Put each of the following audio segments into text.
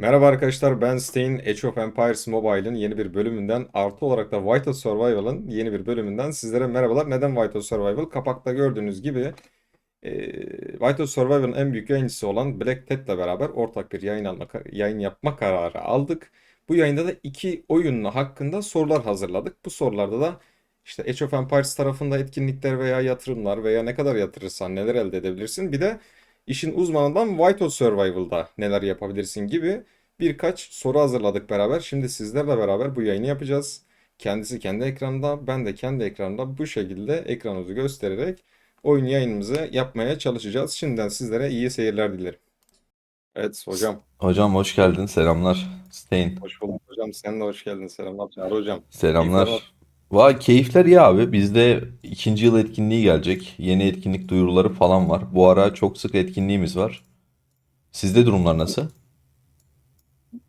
Merhaba arkadaşlar ben Stein Age of Empires Mobile'ın yeni bir bölümünden artı olarak da Whiteout Survival'ın yeni bir bölümünden sizlere merhabalar. Neden Whiteout Survival? Kapakta gördüğünüz gibi e, Whiteout Survival'ın en büyük yayıncısı olan Black Ted'le beraber ortak bir yayın alma, yayın yapma kararı aldık. Bu yayında da iki oyunla hakkında sorular hazırladık. Bu sorularda da işte Age of Empires tarafında etkinlikler veya yatırımlar veya ne kadar yatırırsan neler elde edebilirsin. Bir de işin uzmanından Whiteout Survival'da neler yapabilirsin gibi birkaç soru hazırladık beraber. Şimdi sizlerle beraber bu yayını yapacağız. Kendisi kendi ekranında, ben de kendi ekranımda bu şekilde ekranımızı göstererek oyun yayınımızı yapmaya çalışacağız. Şimdiden sizlere iyi seyirler dilerim. Evet hocam, Hocam hoş geldin. Selamlar. Stein. hoş bulduk hocam. Sen de hoş geldin. Selamlar Çağrı hocam. Keyifler Selamlar. var. Va keyifler iyi abi. Bizde ikinci yıl etkinliği gelecek. Yeni etkinlik duyuruları falan var. Bu ara çok sık etkinliğimiz var. Sizde durumlar nasıl?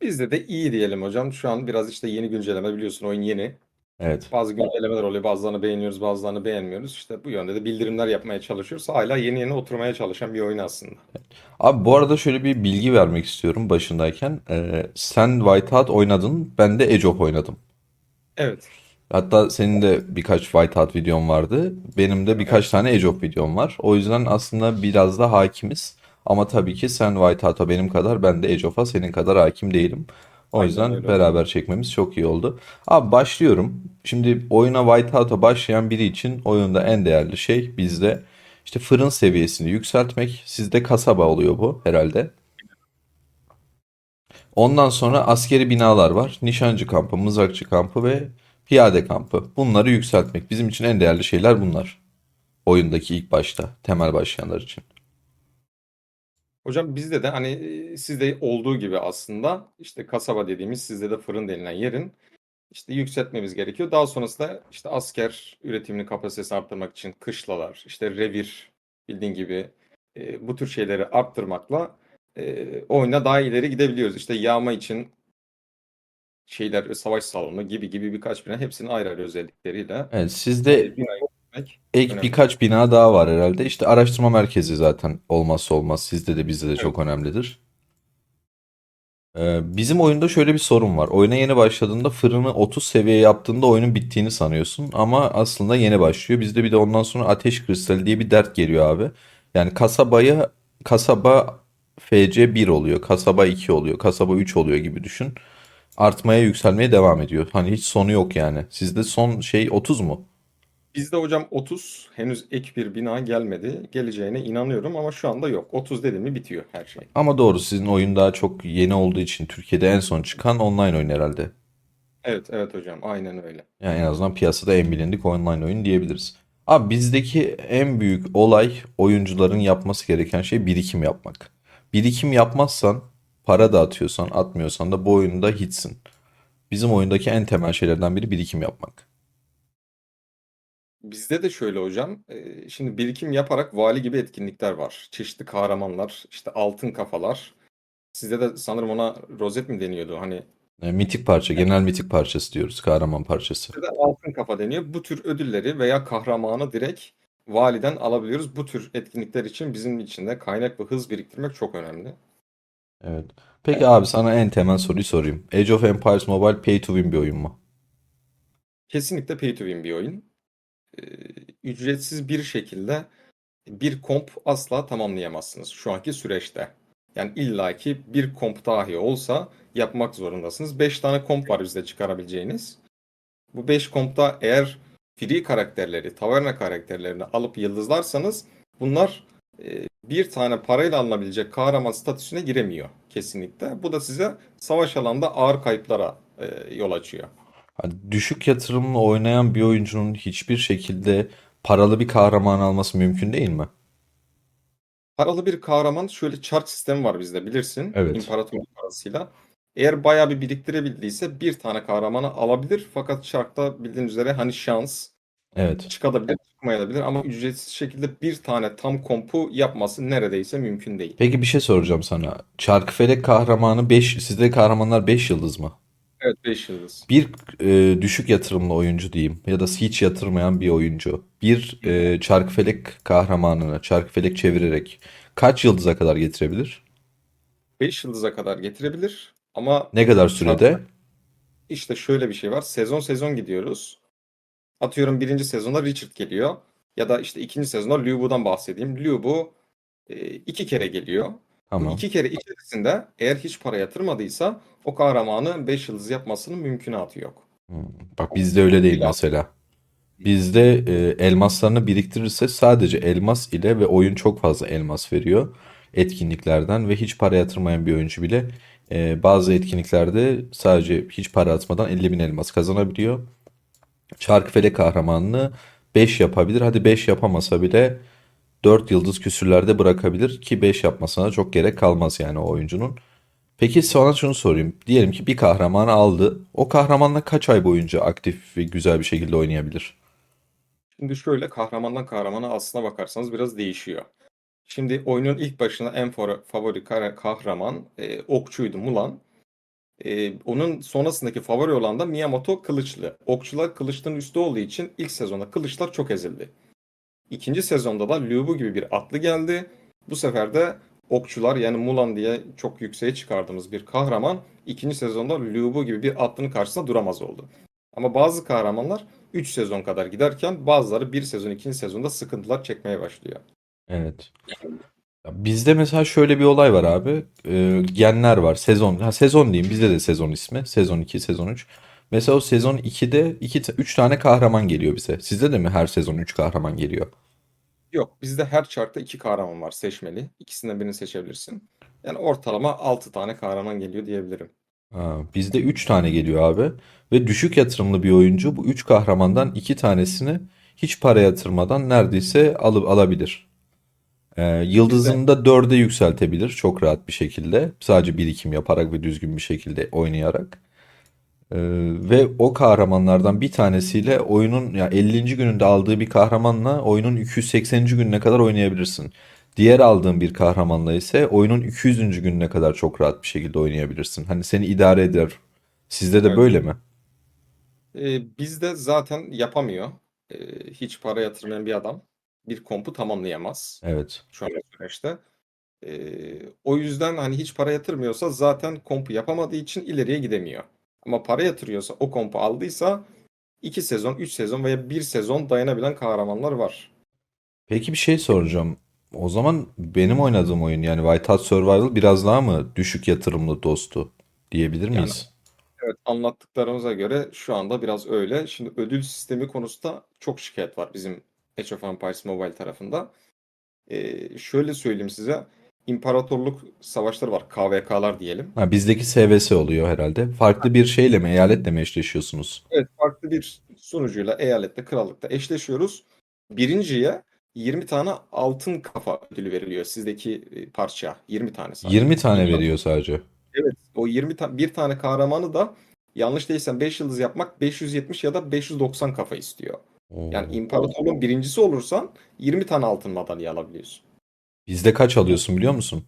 Bizde de iyi diyelim hocam. Şu an biraz işte yeni güncelleme biliyorsun oyun yeni. Evet. Bazı güncellemeler oluyor. Bazılarını beğeniyoruz, bazılarını beğenmiyoruz. İşte bu yönde de bildirimler yapmaya çalışıyoruz. Hala yeni yeni oturmaya çalışan bir oyun aslında. Abi bu arada şöyle bir bilgi vermek istiyorum başındayken. Ee, sen Whiteout oynadın. Ben de Age of oynadım. Evet. Hatta senin de birkaç Whiteout videon vardı. Benim de birkaç Evet. tane Age of videom var. O yüzden aslında biraz da hakimiz. Ama tabii ki sen Whiteout'a benim kadar, ben de Age of'a senin kadar hakim değilim. O Aynen yüzden öyle beraber çekmemiz çok iyi oldu. Abi başlıyorum. Şimdi oyuna Whiteout'a başlayan biri için oyunda en değerli şey bizde işte fırın seviyesini yükseltmek. Sizde kasaba oluyor bu herhalde. Ondan sonra askeri binalar var. Nişancı kampı, mızrakçı kampı ve piyade kampı. Bunları yükseltmek. Bizim için en değerli şeyler bunlar. Oyundaki ilk başta, temel başlayanlar için. Hocam bizde de hani sizde olduğu gibi aslında işte kasaba dediğimiz sizde de fırın denilen yerin işte yükseltmemiz gerekiyor. Daha sonrasında işte asker üretimini kapasitesini arttırmak için kışlalar, işte revir bildiğin gibi e, bu tür şeyleri arttırmakla e, oyuna daha ileri gidebiliyoruz. İşte yağma için şeyler savaş salonu gibi gibi birkaç bina hepsinin ayrı ayrı özellikleriyle Evet, sizde binayı ek önemli. birkaç bina daha var herhalde. İşte araştırma merkezi zaten olmazsa olmaz. Sizde de bizde de Evet. çok önemlidir. Ee, bizim oyunda şöyle bir sorun var. Oyuna yeni başladığında fırını 30 seviye yaptığında oyunun bittiğini sanıyorsun. Ama aslında yeni başlıyor. Bizde bir de ondan sonra ateş kristali diye bir dert geliyor abi. Yani kasabaya kasaba FC 1 oluyor. Kasaba 2 oluyor. Kasaba 3 oluyor gibi düşün. Artmaya yükselmeye devam ediyor. Hani hiç sonu yok yani. Sizde son şey 30 mu? Bizde hocam 30 henüz ek bir bina gelmedi. Geleceğine inanıyorum ama şu anda yok. 30 dedim mi bitiyor her şey. Ama doğru sizin oyun daha çok yeni olduğu için Türkiye'de en son çıkan online oyun herhalde. Evet evet hocam aynen öyle. Yani en azından piyasada en bilindik online oyun diyebiliriz. Abi bizdeki en büyük olay oyuncuların yapması gereken şey birikim yapmak. Birikim yapmazsan, para da atıyorsan, atmıyorsan da bu oyunda hiçsin. Bizim oyundaki en temel şeylerden biri birikim yapmak. Bizde de şöyle hocam. e, Şimdi birikim yaparak vali gibi etkinlikler var. Çeşitli kahramanlar, işte altın kafalar. Sizde de sanırım ona rozet mi deniyordu? Hani E, mitik parça, genel mitik parçası diyoruz, kahraman parçası. bizde de altın kafa deniyor. Bu tür ödülleri veya kahramanı direkt validen alabiliyoruz. Bu tür etkinlikler için bizim için de kaynak ve hız biriktirmek çok önemli. Evet. Peki abi sana en temel soruyu sorayım. Age of Empires Mobile pay to win bir oyun mu? Kesinlikle pay to win bir oyun. Ee, ücretsiz bir şekilde bir komp asla tamamlayamazsınız şu anki süreçte. Yani illaki bir komp dahi olsa yapmak zorundasınız. 5 tane komp var bizde çıkarabileceğiniz. Bu 5 kompta eğer free karakterleri, taverna karakterlerini alıp yıldızlarsanız bunlar bir tane parayla alınabilecek kahraman statüsüne giremiyor kesinlikle. Bu da size savaş alanında ağır kayıplara e, yol açıyor. Hani düşük yatırımla oynayan bir oyuncunun hiçbir şekilde paralı bir kahraman alması mümkün değil mi? Paralı bir kahraman şöyle çark sistemi var bizde bilirsin. Evet. İmparatorluk parasıyla. Eğer bayağı bir biriktirebildiyse bir tane kahramanı alabilir. Fakat çarkta bildiğin üzere hani şans Evet. çıkabilir, çıkmayabilir ama ücretsiz şekilde bir tane tam kompu yapması neredeyse mümkün değil. Peki bir şey soracağım sana. Çarkıfelek kahramanı 5, sizde kahramanlar 5 yıldız mı? Evet 5 yıldız. Bir e, düşük yatırımlı oyuncu diyeyim ya da hiç yatırmayan bir oyuncu bir e, çarkıfelek kahramanını çarkıfelek çevirerek kaç yıldıza kadar getirebilir? 5 yıldıza kadar getirebilir. Ama Ne kadar sürede? işte şöyle bir şey var. Sezon sezon gidiyoruz. Atıyorum birinci sezonda Richard geliyor. Ya da işte ikinci sezonda Liu Bu'dan bahsedeyim. Liu Bu e, iki kere geliyor. Bu Tamam. iki kere içerisinde eğer hiç para yatırmadıysa o kahramanı 5 yıldız yapmasının mümkünatı yok. Hmm, Bak bizde öyle değil mesela. Bizde e, elmaslarını biriktirirse sadece elmas ile ve oyun çok fazla elmas veriyor etkinliklerden ve hiç para yatırmayan bir oyuncu bile e, bazı etkinliklerde sadece hiç para atmadan 50 bin elmas kazanabiliyor. Çarkıfelek kahramanını 5 yapabilir. Hadi 5 yapamasa bile 4 yıldız küsürlerde bırakabilir ki 5 yapmasına çok gerek kalmaz yani o oyuncunun. Peki sana şunu sorayım. Diyelim ki bir kahramanı aldı. O kahramanla kaç ay boyunca aktif ve güzel bir şekilde oynayabilir? Şimdi şöyle kahramandan kahramana aslına bakarsanız biraz değişiyor. Şimdi oyunun ilk başına en favori kahraman e, okçuydu Mulan. E, onun sonrasındaki favori olan da Miyamoto Kılıçlı. Okçular kılıçların üstü olduğu için ilk sezonda kılıçlar çok ezildi. İkinci sezonda da Liu Bu gibi bir atlı geldi. Bu sefer de okçular yani Mulan diye çok yükseğe çıkardığımız bir kahraman ikinci sezonda Liu Bu gibi bir atlının karşısında duramaz oldu. Ama bazı kahramanlar 3 sezon kadar giderken bazıları 1 sezon 2. sezonda sıkıntılar çekmeye başlıyor. Evet. Ya Bizde mesela şöyle bir olay var abi. Ee, genler var. Sezon. Ha, sezon diyeyim. Bizde de sezon ismi. Sezon 2, sezon 3. Mesela o sezon 2'de 2 3 tane kahraman geliyor bize. Sizde de mi her sezon 3 kahraman geliyor? Yok bizde her chartta 2 kahraman var seçmeli. İkisinden birini seçebilirsin. Yani ortalama 6 tane kahraman geliyor diyebilirim. Ha, bizde 3 tane geliyor abi. Ve düşük yatırımlı bir oyuncu bu 3 kahramandan 2 tanesini hiç para yatırmadan neredeyse alıp alabilir. Ee, yıldızını da 4'e yükseltebilir çok rahat bir şekilde. Sadece birikim yaparak ve düzgün bir şekilde oynayarak. Ee, ve o kahramanlardan bir tanesiyle oyunun ya 50. gününde aldığı bir kahramanla oyunun 280. gününe kadar oynayabilirsin. Diğer aldığın bir kahramanla ise oyunun 200. gününe kadar çok rahat bir şekilde oynayabilirsin. Hani seni idare eder. Sizde de Evet. böyle mi? Ee, bizde zaten yapamıyor. Ee, hiç para yatırmayan bir adam bir kompu tamamlayamaz. Evet. şu an süreçte. Ee, o yüzden hani hiç para yatırmıyorsa zaten kompu yapamadığı için ileriye gidemiyor. Ama para yatırıyorsa o kompu aldıysa 2 sezon, 3 sezon veya 1 sezon dayanabilen kahramanlar var. Peki bir şey soracağım. O zaman benim oynadığım oyun yani Whiteout Survival biraz daha mı düşük yatırımlı dostu diyebilir Yani miyiz? evet anlattıklarımıza göre şu anda biraz öyle. Şimdi ödül sistemi konusunda çok şikayet var bizim Age of Empires Mobile tarafında. Ee, şöyle söyleyeyim size. İmparatorluk savaşları var. KVK'lar diyelim. Ha, bizdeki SVS oluyor herhalde. Farklı bir şeyle mi, eyaletle mi eşleşiyorsunuz? Evet, farklı bir sunucuyla eyalette, krallıkta eşleşiyoruz. Birinciye 20 tane altın kafa ödülü veriliyor sizdeki e, parça. 20 tane sadece. 20 tane veriyor sadece. Evet, o 20 ta bir tane kahramanı da yanlış değilsem 5 yıldız yapmak 570 ya da 590 kafa istiyor. Yani imparatorluğun birincisi olursan 20 tane altın madalya alabiliyorsun. Bizde kaç alıyorsun biliyor musun?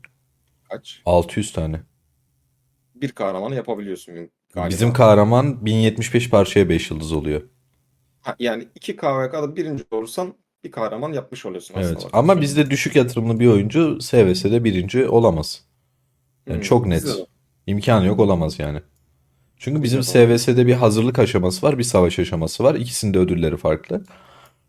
Kaç? 600 tane. Bir kahramanı yapabiliyorsun galiba. Bizim kahraman 1075 parçaya 5 yıldız oluyor. Ha, yani iki KVK'da birinci olursan bir kahraman yapmış oluyorsun aslında Evet. Ama bizde düşük yatırımlı bir oyuncu SVS'de birinci olamaz. Yani Hmm, çok net. İmkanı yok olamaz yani. Çünkü bizim SVS'de bir hazırlık aşaması var, bir savaş aşaması var. İkisinde ödülleri farklı.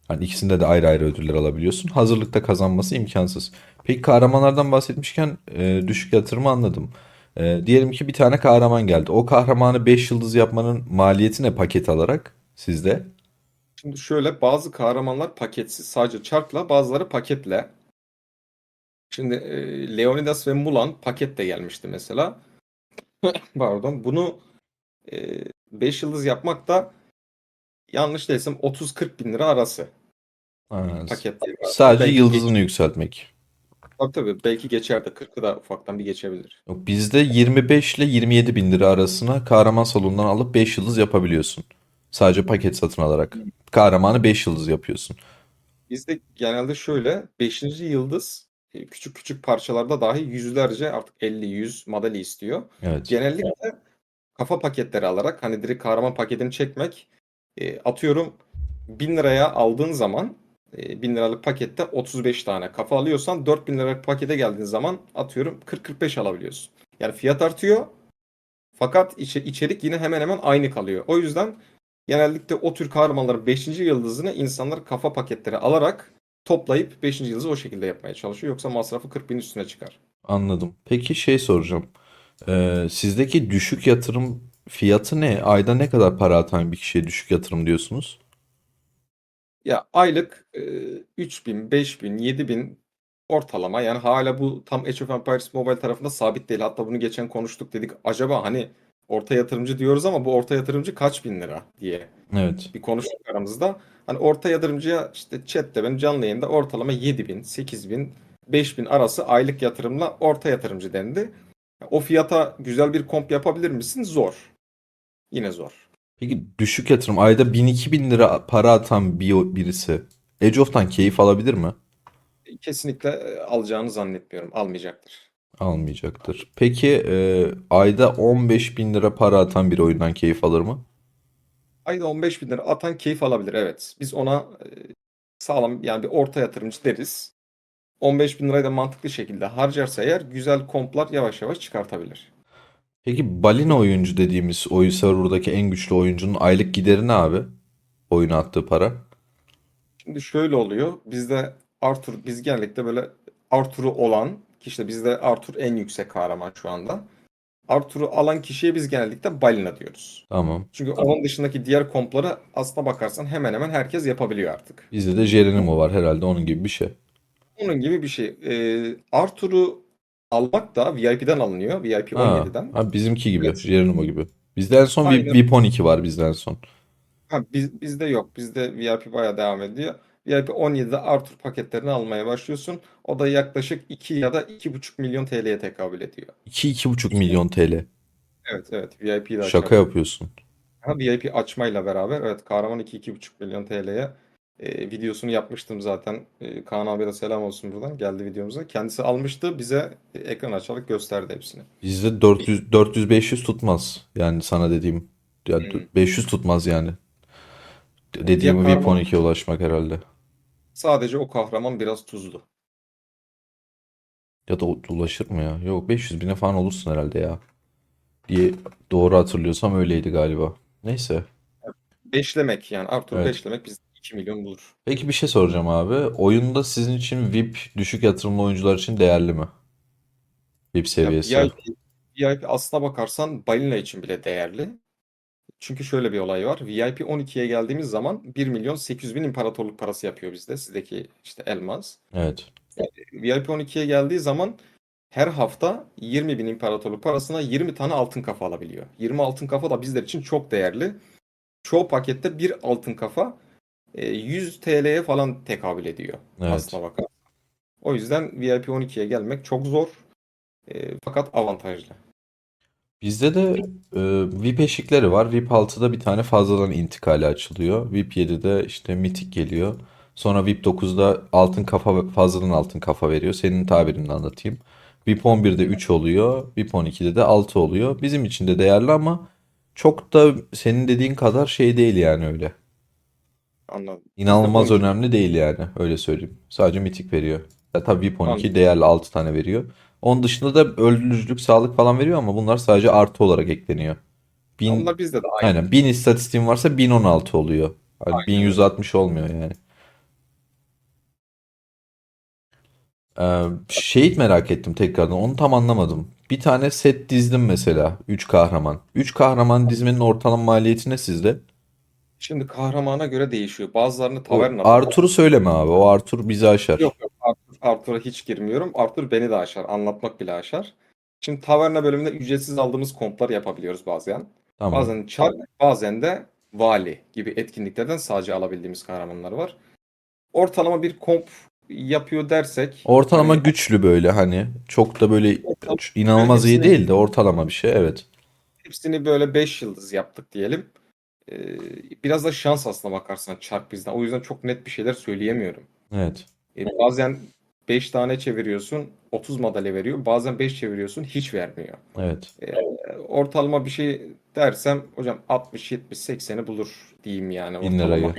Hani ikisinde de ayrı ayrı ödüller alabiliyorsun. Hazırlıkta kazanması imkansız. Peki kahramanlardan bahsetmişken e, düşük yatırımı anladım. E, diyelim ki bir tane kahraman geldi. O kahramanı 5 yıldız yapmanın maliyeti ne paket alarak sizde? Şimdi şöyle bazı kahramanlar paketsiz sadece çarkla bazıları paketle. Şimdi e, Leonidas ve Mulan paketle gelmişti mesela. Pardon. Bunu 5 yıldız yapmak da yanlış değilsem 30-40 bin lira arası paketler. sadece Belki yıldızını yükseltmek. Tabii tabii belki geçer de 40'ı da ufaktan bir geçebilir. Yok, bizde 25 ile 27 bin lira arasına kahraman salonundan alıp 5 yıldız yapabiliyorsun. Sadece paket satın alarak. Kahramanı 5 yıldız yapıyorsun. Bizde genelde şöyle 5. yıldız e, küçük küçük parçalarda dahi yüzlerce artık 50-100 madalya istiyor. Evet. Genellikle kafa paketleri alarak hani direkt kahraman paketini çekmek e, atıyorum 1000 liraya aldığın zaman e, 1000 liralık pakette 35 tane kafa alıyorsan 4000 liralık pakete geldiğin zaman atıyorum 40-45 alabiliyorsun. Yani fiyat artıyor Fakat içe- içerik yine hemen hemen aynı kalıyor. O yüzden genellikle o tür kahramanların 5. yıldızını insanlar kafa paketleri alarak toplayıp 5. yıldızı o şekilde yapmaya çalışıyor. Yoksa masrafı 40 bin üstüne çıkar. Anladım. Peki şey soracağım. Ee, sizdeki düşük yatırım fiyatı ne? Ayda ne kadar para atan bir kişiye düşük yatırım diyorsunuz? Ya aylık e, 3000, 5000, 7000 ortalama yani hala bu tam Age of Empires Mobile tarafında sabit değil. Hatta bunu geçen konuştuk dedik acaba hani orta yatırımcı diyoruz ama bu orta yatırımcı kaç bin lira diye Evet. bir konuştuk aramızda. Hani orta yatırımcıya işte chatte ben canlı yayında ortalama 7000, 8000, 5000 arası aylık yatırımla orta yatırımcı dendi. O fiyata güzel bir komp yapabilir misin? Zor. Yine zor. Peki düşük yatırım ayda 1000-2000 lira para atan bir, birisi Age of'tan keyif alabilir mi? Kesinlikle e, alacağını zannetmiyorum. Almayacaktır. Almayacaktır. Peki e, ayda 15 bin lira para atan bir oyundan keyif alır mı? Ayda 15 bin lira atan keyif alabilir. Evet. Biz ona e, sağlam yani bir orta yatırımcı deriz. 15 bin lirayı da mantıklı şekilde harcarsa eğer güzel komplar yavaş yavaş çıkartabilir. Peki balina oyuncu dediğimiz oyun serverdaki en güçlü oyuncunun aylık gideri ne abi? Oyuna attığı para. Şimdi şöyle oluyor. Bizde Arthur biz genellikle böyle Arthur'u olan ki işte bizde Arthur en yüksek kahraman şu anda. Arthur'u alan kişiye biz genellikle balina diyoruz. Tamam. Çünkü onun dışındaki diğer kompları aslına bakarsan hemen hemen herkes yapabiliyor artık. Bizde de Geronimo var herhalde onun gibi bir şey. Onun gibi bir şey. Ee, Arthur'u almak da VIP'den alınıyor. VIP Ha, 17'den. ha bizimki gibi. Evet. Geronimo gibi. Bizde en son Aynen. VIP 12 var bizden en son. Ha, biz, bizde yok. Bizde VIP bayağı devam ediyor. VIP 17'de Arthur paketlerini almaya başlıyorsun. O da yaklaşık 2 ya da 2,5 milyon TL'ye tekabül ediyor. 2-2,5 milyon TL. Evet evet de Şaka açabiliyor. yapıyorsun. Ha, VIP açmayla beraber evet Kahraman 2-2,5 milyon TL'ye e, videosunu yapmıştım zaten. E, Kaan abiye de selam olsun buradan. Geldi videomuza. Kendisi almıştı. Bize ekran açarak gösterdi hepsini. Bizde 400 400-500 tutmaz. Yani sana dediğim. Ya Hmm. 500 tutmaz yani. Dediğim VIP kahraman 12'ye ulaşmak herhalde. sadece o kahraman biraz tuzlu. Ya da ulaşır mı ya? Yok 500 bine falan olursun herhalde ya. Diye doğru hatırlıyorsam öyleydi galiba. Neyse. Beşlemek yani Arthur Evet. beşlemek bizde 2 milyon bulur. Peki bir şey soracağım abi. Oyunda sizin için VIP düşük yatırımlı oyuncular için değerli mi? VIP Ya seviyesi. VIP, VIP aslına bakarsan balina için bile değerli. Çünkü şöyle bir olay var. VIP 12'ye geldiğimiz zaman 1 milyon 800 bin imparatorluk parası yapıyor bizde. Sizdeki işte elmas. Evet. VIP 12'ye geldiği zaman her hafta 20 bin imparatorluk parasına 20 tane altın kafa alabiliyor. 20 altın kafa da bizler için çok değerli. Çoğu pakette bir altın kafa 100 TL'ye falan tekabül ediyor Evet. aslına bakar. O yüzden VIP 12'ye gelmek çok zor. E, fakat avantajlı. Bizde de e, VIP eşikleri var. VIP 6'da bir tane fazladan intikali açılıyor. VIP 7'de işte mitik geliyor. Sonra VIP 9'da altın kafa fazladan altın kafa veriyor. Senin tabirinle anlatayım. VIP 11'de 3 oluyor. VIP 12'de de 6 oluyor. Bizim için de değerli ama çok da senin dediğin kadar şey değil yani öyle. Anladım. İnanılmaz 12 önemli değil yani öyle söyleyeyim. Sadece mitik veriyor. Ya tabii VIP 12 anladım. değerli 6 tane veriyor. Onun dışında da öldürücülük, sağlık falan veriyor ama bunlar sadece artı olarak ekleniyor. 1000 Onlar bizde de aynı. aynen 1000 istatistiğin varsa 1016 oluyor. Hani Aynen öyle. 1160 olmuyor yani. Ee, şeyi merak ettim tekrardan. Onu tam anlamadım. Bir tane set dizdim mesela. 3 kahraman. 3 kahraman dizmenin ortalama maliyeti ne sizde? Şimdi kahramana göre değişiyor. Bazılarını O tavernada Arthur'u söyleme abi. O Arthur bizi aşar. Yok yok Arthur, Arthur'a hiç girmiyorum. Arthur beni de aşar. Anlatmak bile aşar. Şimdi taverna bölümünde ücretsiz aldığımız komplar yapabiliyoruz bazen. Tamam. Bazen çark, bazen de vali gibi etkinliklerden sadece alabildiğimiz kahramanlar var. Ortalama bir komp yapıyor dersek Ortalama hani güçlü böyle hani. Çok da böyle ortalama inanılmaz iyi değil de ortalama bir şey. Evet. hepsini böyle 5 yıldız yaptık diyelim. Ee, biraz da şans aslına bakarsan çark bizden. O yüzden çok net bir şeyler söyleyemiyorum. Evet. E, bazen 5 tane çeviriyorsun 30 madalya veriyor. Bazen 5 çeviriyorsun hiç vermiyor. Evet. E, ortalama bir şey dersem hocam 60 70 80'i bulur diyeyim yani 1000 ortalama. lirayı.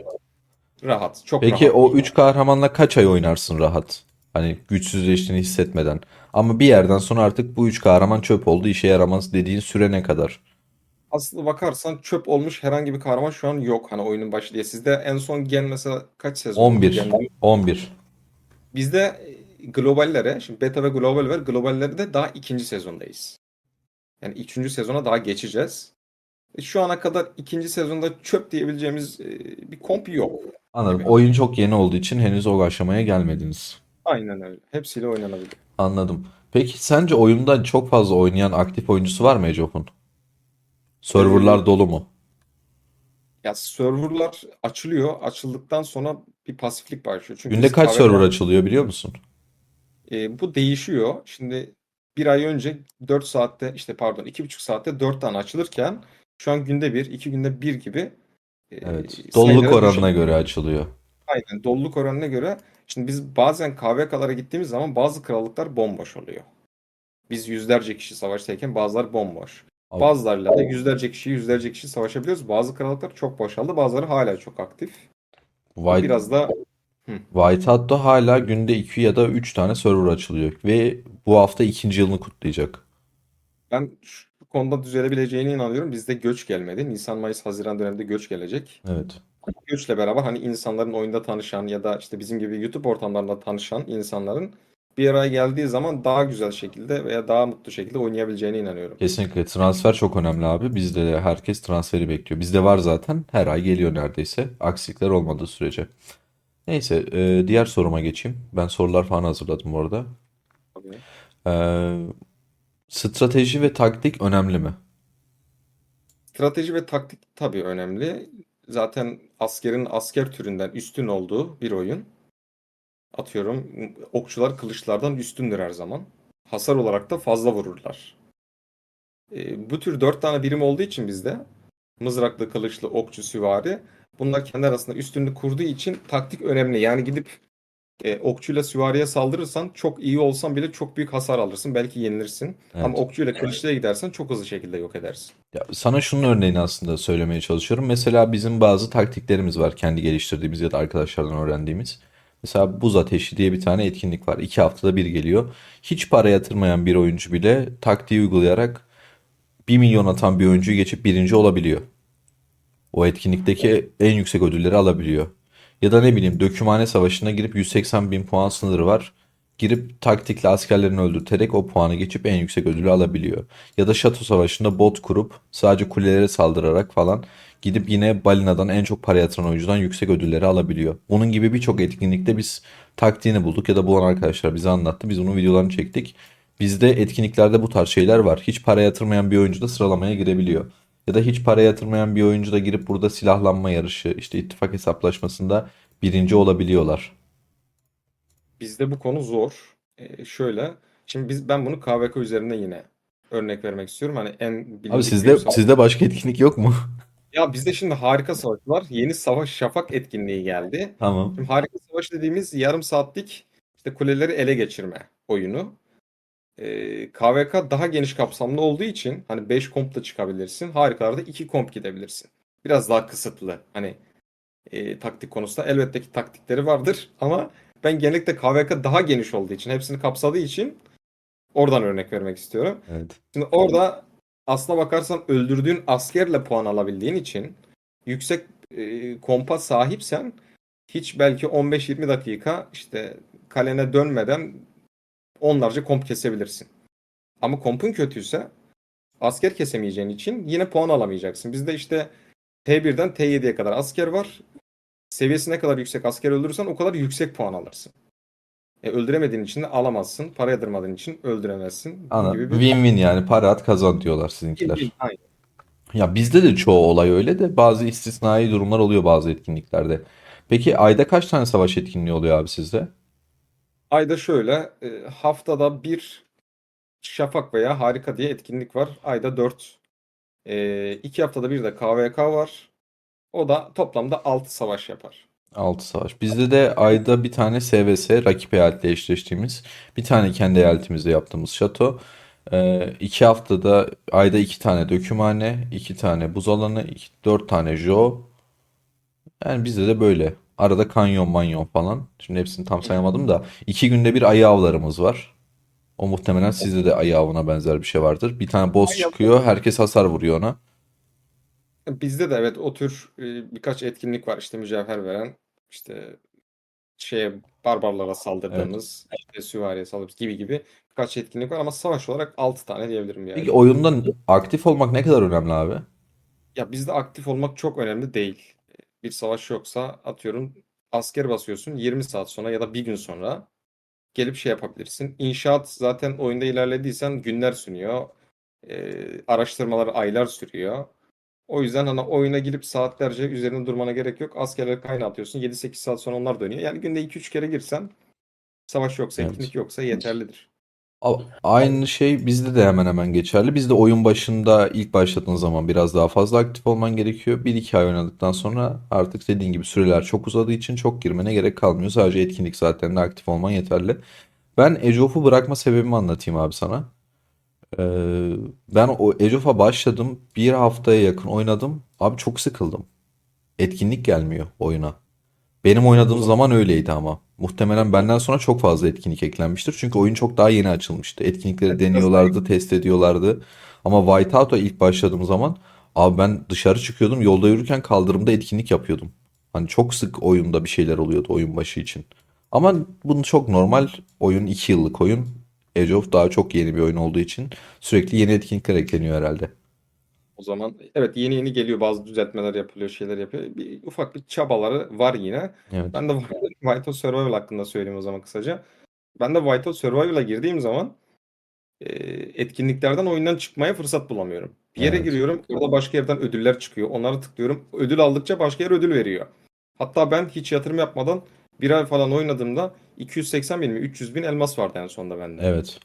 Rahat, çok Peki rahat o diyeyim. 3 kahramanla kaç ay oynarsın rahat? Hani güçsüzleştiğini hissetmeden. Ama bir yerden sonra artık bu üç kahraman çöp oldu, işe yaramaz dediğin süre ne kadar? Aslında bakarsan çöp olmuş herhangi bir kahraman şu an yok hani oyunun başı diye. Sizde en son Gen mesela kaç sezon oldu 11. Gen? 11. Bizde e, globallere, şimdi beta ve global var. Globallere de daha ikinci sezondayız. Yani üçüncü sezona daha geçeceğiz. E, Şu ana kadar ikinci sezonda çöp diyebileceğimiz e, bir komp yok. Anladım. gibi. Oyun çok yeni olduğu için henüz o aşamaya gelmediniz. Aynen öyle. Hepsiyle oynanabilir. Anladım. Peki sence oyunda çok fazla oynayan aktif oyuncusu var mı Age? Serverlar Ee, dolu mu? Ya serverlar açılıyor. Açıldıktan sonra bir pasiflik başlıyor. Çünkü Günde biz kaç server KVK açılıyor biliyor musun? E, bu değişiyor. Şimdi bir ay önce 4 saatte işte pardon 2,5 saatte 4 tane açılırken şu an günde bir, iki günde bir gibi e, Evet. Doluluk sayılara oranına düşebiliyor. göre açılıyor. Aynen doluluk oranına göre. Şimdi biz bazen KVK'lara gittiğimiz zaman bazı krallıklar bomboş oluyor. Biz yüzlerce kişi savaştayken bazıları bomboş. Abi, Bazılarıyla da yüzlerce kişi yüzlerce kişi savaşabiliyoruz. Bazı krallıklar çok boşaldı. Bazıları hala çok aktif. White, biraz da hı, Whitehat'ta hala günde 2 ya da 3 tane server açılıyor. Ve bu hafta ikinci yılını kutlayacak. Ben şu konuda düzelebileceğine inanıyorum. Bizde göç gelmedi. Nisan, Mayıs, Haziran döneminde göç gelecek. Evet. Göçle beraber hani insanların oyunda tanışan ya da işte bizim gibi YouTube ortamlarında tanışan insanların bir araya geldiği zaman daha güzel şekilde veya daha mutlu şekilde oynayabileceğine inanıyorum. Kesinlikle transfer çok önemli abi. Bizde de herkes transferi bekliyor. Bizde var zaten. Her ay geliyor neredeyse. Aksilikler olmadığı sürece. Neyse, e, diğer soruma geçeyim. Ben sorular falan hazırladım bu arada. Tabii. Ee, strateji ve taktik önemli mi? Strateji ve taktik tabii önemli. Zaten askerin asker türünden üstün olduğu bir oyun. Atıyorum okçular kılıçlardan üstündür her zaman. Hasar olarak da fazla vururlar. E, bu tür dört tane birim olduğu için bizde mızraklı, kılıçlı, okçu, süvari bunlar kendi arasında üstünlük kurduğu için taktik önemli. Yani gidip e, okçuyla süvariye saldırırsan çok iyi olsan bile çok büyük hasar alırsın. Belki yenilirsin. Ama Evet. okçuyla kılıçlıya gidersen çok hızlı şekilde yok edersin. Ya sana şunun örneğini aslında söylemeye çalışıyorum. Mesela bizim bazı taktiklerimiz var kendi geliştirdiğimiz ya da arkadaşlardan öğrendiğimiz. Mesela buz ateşi diye bir tane etkinlik var. İki haftada bir geliyor. Hiç para yatırmayan bir oyuncu bile taktiği uygulayarak 1 milyon atan bir oyuncuyu geçip birinci olabiliyor. O etkinlikteki en yüksek ödülleri alabiliyor. Ya da ne bileyim dökümhane savaşına girip 180 bin puan sınırı var. Girip taktikle askerlerini öldürterek o puanı geçip en yüksek ödülü alabiliyor. Ya da şato savaşında bot kurup sadece kulelere saldırarak falan gidip yine balinadan en çok para yatıran oyuncudan yüksek ödülleri alabiliyor. Bunun gibi birçok etkinlikte biz taktiğini bulduk ya da bulan arkadaşlar bize anlattı. Biz onun videolarını çektik. Bizde etkinliklerde bu tarz şeyler var. Hiç para yatırmayan bir oyuncu da sıralamaya girebiliyor. Ya da hiç para yatırmayan bir oyuncu da girip burada silahlanma yarışı, işte ittifak hesaplaşmasında birinci olabiliyorlar. Bizde bu konu zor. E, şöyle, şimdi biz ben bunu KVK üzerinde yine örnek vermek istiyorum. Hani en Abi sizde savaş. sizde başka etkinlik yok mu? Ya bizde şimdi Harika Savaş var. Yeni Savaş Şafak etkinliği geldi. Tamam. Şimdi Harika Savaş dediğimiz yarım saatlik işte kuleleri ele geçirme oyunu. Ee, KVK daha geniş kapsamlı olduğu için hani 5 kompla çıkabilirsin. Harikalarda 2 komp gidebilirsin. Biraz daha kısıtlı. Hani e, taktik konusunda elbette ki taktikleri vardır ama ben genellikle KVK daha geniş olduğu için, hepsini kapsadığı için oradan örnek vermek istiyorum. Evet. Şimdi orada aslına bakarsan öldürdüğün askerle puan alabildiğin için yüksek e, kompa sahipsen hiç belki 15-20 dakika işte kalene dönmeden onlarca komp kesebilirsin. Ama kompun kötüyse asker kesemeyeceğin için yine puan alamayacaksın. Bizde işte T1'den T7'ye kadar asker var. Seviyesi ne kadar yüksek asker öldürürsen o kadar yüksek puan alırsın. E, öldüremediğin için de alamazsın. Para yatırmadığın için öldüremezsin. Bir win-win yani para at kazan diyorlar sizinkiler. Aynen. Ya bizde de çoğu olay öyle de bazı istisnai durumlar oluyor bazı etkinliklerde. Peki ayda kaç tane savaş etkinliği oluyor abi sizde? Ayda şöyle e, haftada bir Şafak veya Harika diye etkinlik var. Ayda 4. E, iki haftada bir de KVK var. O da toplamda 6 savaş yapar. 6 savaş. Bizde de ayda bir tane SVS rakip eyaletle eşleştiğimiz bir tane kendi eyaletimizde yaptığımız şato. Ee, iki haftada ayda iki tane dökümhane, iki tane buz alanı, iki, dört tane jo. Yani bizde de böyle. Arada kanyon manyon falan. Şimdi hepsini tam sayamadım da. iki günde bir ayı avlarımız var. O muhtemelen sizde de ayı avına benzer bir şey vardır. Bir tane boss çıkıyor. Herkes hasar vuruyor ona. Bizde de evet o tür e, birkaç etkinlik var işte mücevher veren işte şeye barbarlara saldırdığımız işte süvariye saldırdığımız gibi gibi birkaç etkinlik var ama savaş olarak 6 tane diyebilirim yani. Peki oyunda aktif olmak ne kadar önemli abi? Ya bizde aktif olmak çok önemli değil. Bir savaş yoksa atıyorum asker basıyorsun 20 saat sonra ya da bir gün sonra gelip şey yapabilirsin. İnşaat zaten oyunda ilerlediysen günler sürüyor. Ee, araştırmalar aylar sürüyor. O yüzden hani oyuna girip saatlerce üzerinde durmana gerek yok. Askerleri kaynatıyorsun. 7-8 saat sonra onlar dönüyor. Yani günde 2-3 kere girsen savaş yoksa, Evet. etkinlik yoksa yeterlidir. Aynı şey bizde de hemen hemen geçerli. Bizde oyun başında ilk başladığın zaman biraz daha fazla aktif olman gerekiyor. 1-2 ay oynadıktan sonra artık dediğin gibi süreler çok uzadığı için çok girmene gerek kalmıyor. Sadece etkinlik saatlerinde aktif olman yeterli. Ben Age bırakma sebebimi anlatayım abi sana. Ee, ben o Age of'a başladım. Bir haftaya yakın oynadım. Abi çok sıkıldım. Etkinlik gelmiyor oyuna. Benim oynadığım zaman öyleydi ama. Muhtemelen benden sonra çok fazla etkinlik eklenmiştir. Çünkü oyun çok daha yeni açılmıştı. Etkinlikleri deniyorlardı, test ediyorlardı. Ama Whiteout'a ilk başladığım zaman abi ben dışarı çıkıyordum, yolda yürürken kaldırımda etkinlik yapıyordum. Hani çok sık oyunda bir şeyler oluyordu oyun başı için. Ama bunu çok normal. Oyun 2 yıllık oyun. Age of daha çok yeni bir oyun olduğu için sürekli yeni etkinlikler ekleniyor herhalde. O zaman evet yeni yeni geliyor. Bazı düzeltmeler yapılıyor, şeyler yapıyor. Bir ufak bir çabaları var yine. Evet. Ben de Whiteout Survival hakkında söyleyeyim o zaman kısaca. Ben de Whiteout Survival'a girdiğim zaman e, etkinliklerden oyundan çıkmaya fırsat bulamıyorum. Bir yere Evet. giriyorum, orada başka yerden ödüller çıkıyor. Onları tıklıyorum. Ödül aldıkça başka yer ödül veriyor. Hatta ben hiç yatırım yapmadan bir ay falan oynadığımda 280 bin mi 300 bin elmas vardı en sonunda bende. Evet.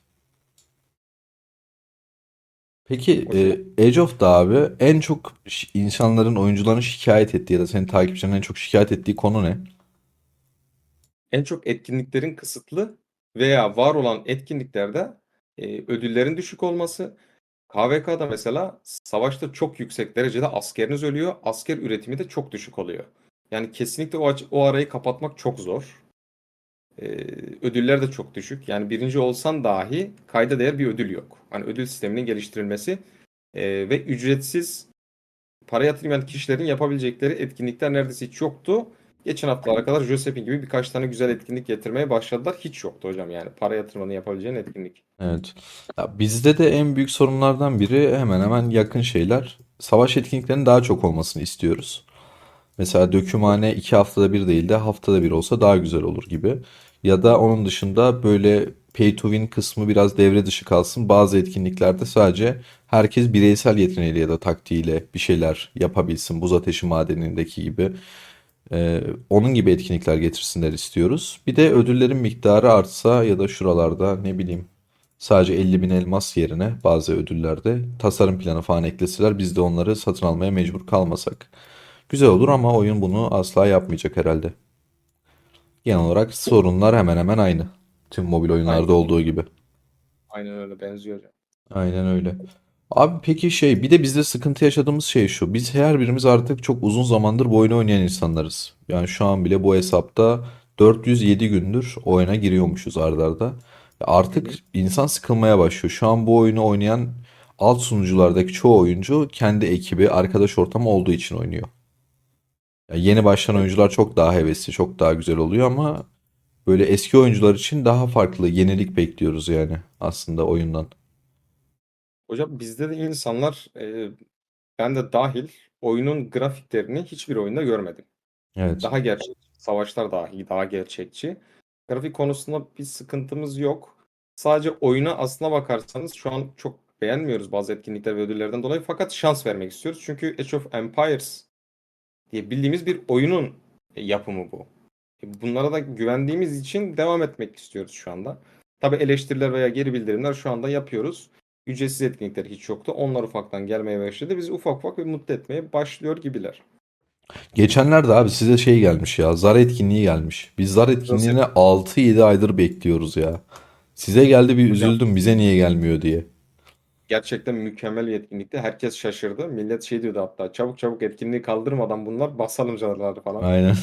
Peki e, Age of'da abi en çok insanların, oyuncuların şikayet ettiği ya da senin takipçilerin en çok şikayet ettiği konu ne? En çok etkinliklerin kısıtlı veya var olan etkinliklerde e, ödüllerin düşük olması. KVK'da mesela savaşta çok yüksek derecede askeriniz ölüyor. Asker üretimi de çok düşük oluyor. Yani kesinlikle o, o arayı kapatmak çok zor. E, ödüller de çok düşük. Yani birinci olsan dahi kayda değer bir ödül yok. Hani ödül sisteminin geliştirilmesi e, ve ücretsiz para yatırmayan kişilerin yapabilecekleri etkinlikler neredeyse hiç yoktu. Geçen haftalara kadar Joseph'in gibi birkaç tane güzel etkinlik getirmeye başladılar. Hiç yoktu hocam yani. Para yatırmanın yapabileceğin etkinlik. Evet. Ya bizde de en büyük sorunlardan biri hemen hemen yakın şeyler. Savaş etkinliklerinin daha çok olmasını istiyoruz. Mesela dökümhane iki haftada bir değil de haftada bir olsa daha güzel olur gibi. Ya da onun dışında böyle pay to win kısmı biraz devre dışı kalsın. Bazı etkinliklerde sadece herkes bireysel yeteneğiyle ya da taktiğiyle bir şeyler yapabilsin. Buz ateşi madenindeki gibi. Ee, onun gibi etkinlikler getirsinler istiyoruz. Bir de ödüllerin miktarı artsa ya da şuralarda ne bileyim sadece 50 bin elmas yerine bazı ödüllerde tasarım planı falan ekleseler biz de onları satın almaya mecbur kalmasak. Güzel olur ama oyun bunu asla yapmayacak herhalde. Genel olarak sorunlar hemen hemen aynı. Tüm mobil oyunlarda Aynen. olduğu gibi. Aynen öyle benziyor. Aynen öyle. Abi peki şey bir de bizde sıkıntı yaşadığımız şey şu. Biz her birimiz artık çok uzun zamandır bu oyunu oynayan insanlarız. Yani şu an bile bu hesapta 407 gündür oyuna giriyormuşuz arda arda. Artık insan sıkılmaya başlıyor. Şu an bu oyunu oynayan alt sunuculardaki çoğu oyuncu kendi ekibi, arkadaş ortamı olduğu için oynuyor. Ya yeni başlayan oyuncular çok daha hevesli, çok daha güzel oluyor ama böyle eski oyuncular için daha farklı yenilik bekliyoruz yani aslında oyundan. Hocam bizde de insanlar e, ben de dahil oyunun grafiklerini hiçbir oyunda görmedim. Evet. Daha gerçekçi. Savaşlar dahi daha gerçekçi. Grafik konusunda bir sıkıntımız yok. Sadece oyuna aslına bakarsanız şu an çok beğenmiyoruz bazı etkinlikler ve ödüllerden dolayı fakat şans vermek istiyoruz. Çünkü Age of Empires diye bildiğimiz bir oyunun e, yapımı bu. E, Bunlara da güvendiğimiz için devam etmek istiyoruz şu anda. Tabii eleştiriler veya geri bildirimler şu anda yapıyoruz. Ücretsiz etkinlikler hiç yoktu. Onlar ufaktan gelmeye başladı. Bizi ufak ufak bir mutlu etmeye başlıyor gibiler. Geçenlerde abi size şey gelmiş ya. Zar etkinliği gelmiş. Biz zar etkinliğine 6-7 aydır bekliyoruz ya. Size geldi bir üzüldüm bize niye gelmiyor diye. Gerçekten mükemmel bir etkinlikti. Herkes şaşırdı. Millet şey diyordu hatta çabuk çabuk etkinliği kaldırmadan bunlar basalım canlıları falan. Aynen.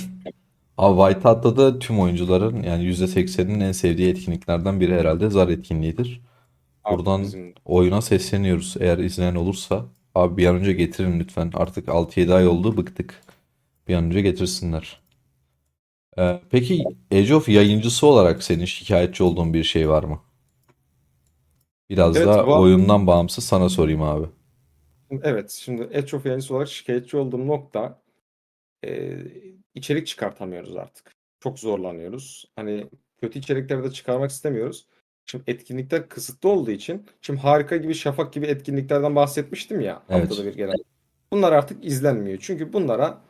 Abi Whiteout'ta da tüm oyuncuların yani %80'inin en sevdiği etkinliklerden biri herhalde zar etkinliğidir. Abi Buradan bizim oyuna sesleniyoruz. Eğer izleyen olursa abi bir an önce getirin lütfen. Artık 6-7 ay oldu bıktık. Bir an önce getirsinler. Ee, peki Age of yayıncısı olarak senin şikayetçi olduğun bir şey var mı? Biraz Evet, da var. oyundan bağımsız sana sorayım abi. Evet, şimdi Edge of yayıncısı olarak şikayetçi olduğum nokta e, içerik çıkartamıyoruz artık. Çok zorlanıyoruz. Hani kötü içerikleri de çıkarmak istemiyoruz. Şimdi etkinlikler kısıtlı olduğu için, şimdi Harika gibi, Şafak gibi etkinliklerden bahsetmiştim ya Evet. haftada bir gelen. Bunlar artık izlenmiyor. Çünkü bunlara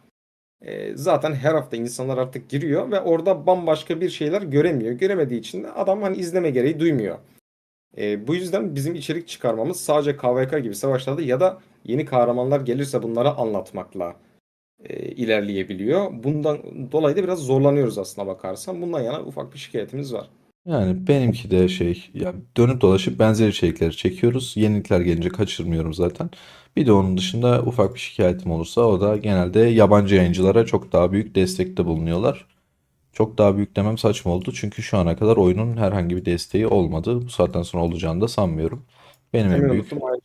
e, zaten her hafta insanlar artık giriyor ve orada bambaşka bir şeyler göremiyor. Göremediği için de adam hani izleme gereği duymuyor. E, bu yüzden bizim içerik çıkarmamız sadece KVK gibi savaşlarda ya da yeni kahramanlar gelirse bunları anlatmakla e, ilerleyebiliyor. Bundan dolayı da biraz zorlanıyoruz aslına bakarsan. Bundan yana ufak bir şikayetimiz var. Yani benimki de şey ya dönüp dolaşıp benzer içerikleri çekiyoruz. Yenilikler gelince kaçırmıyorum zaten. Bir de onun dışında ufak bir şikayetim olursa o da genelde yabancı yayıncılara çok daha büyük destekte bulunuyorlar. Çok daha büyük demem saçma oldu çünkü şu ana kadar oyunun herhangi bir desteği olmadı. Bu saatten sonra olacağını da sanmıyorum. Benim en büyük aynı-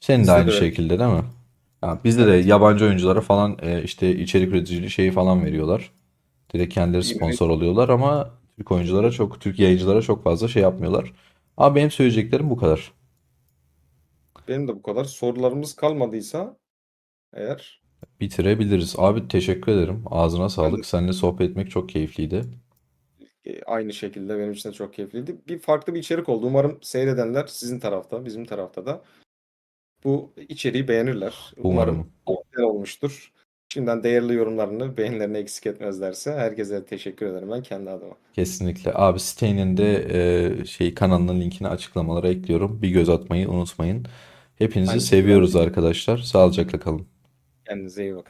senin de aynı öyle. şekilde değil mi? Ya bizde de yabancı oyunculara falan e, işte içerik üreticiliği şeyi falan veriyorlar. Direkt kendileri sponsor oluyorlar ama Türk oyunculara çok, Türk yayıncılara çok fazla şey yapmıyorlar. Abi benim söyleyeceklerim bu kadar. Benim de bu kadar. Sorularımız kalmadıysa eğer Bitirebiliriz. Abi teşekkür ederim. Ağzına ben de sağlık. Seninle sohbet etmek çok keyifliydi. e, aynı şekilde benim için de çok keyifliydi. Bir farklı bir içerik oldu. Umarım seyredenler sizin tarafta, bizim tarafta da bu içeriği beğenirler. Umarım Umarım. güzel olmuştur. Şimdiden değerli yorumlarını, beğenilerini eksik etmezlerse herkese teşekkür ederim ben kendi adıma. Kesinlikle. Abi Stay'nin de e, şey kanalının linkini açıklamalara ekliyorum. Bir göz atmayı unutmayın. Hepinizi Aynı şekilde seviyoruz arkadaşlar. Sağlıcakla kalın. 10 0